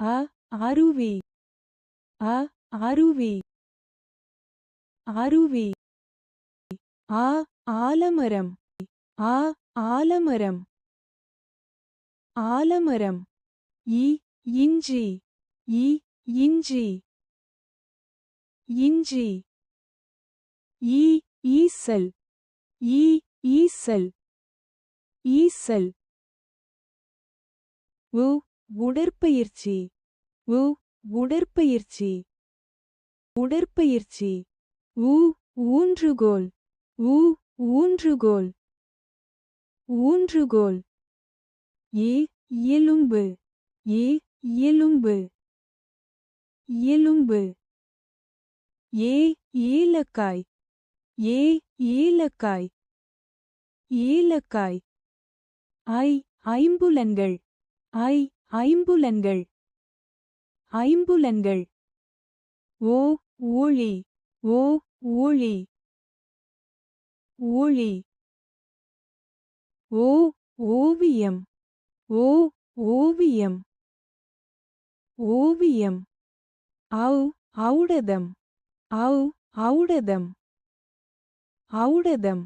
அ ஆருவி அ ஆருவி ஆருவி ஆ ஆலமரம். ஆ ஆலமரம். ஆலமரம். இ இஞ்சி. இ இஞ்சி. இஞ்சி. ஈ ஈசல். ஈ ஈசல். ஈசல். உ உடற்பயிற்சி. உ உடற்பயிற்சி. உடற்பயிற்சி. உ ஊன்றுகோல். உ ஊன்றுகோல். ஊன்றுகோல். ஏ எலும்பு. ஏ எலும்பு. எலும்பு. ஏ ஏலக்காய். ஏ ஏலக்காய். ஏலக்காய். ஐ ஐம்புலன்கள். ஐ ஐம்புலன்கள். ஐம்புலன்கள். ஓ ஊழி. ஓ ஊழி. ஊழி. ஓ ஓவியம். ஓ ஓவியம். ஓவியம். ஔ ஔடதம். ஔ ஔடதம். ஔடதம்.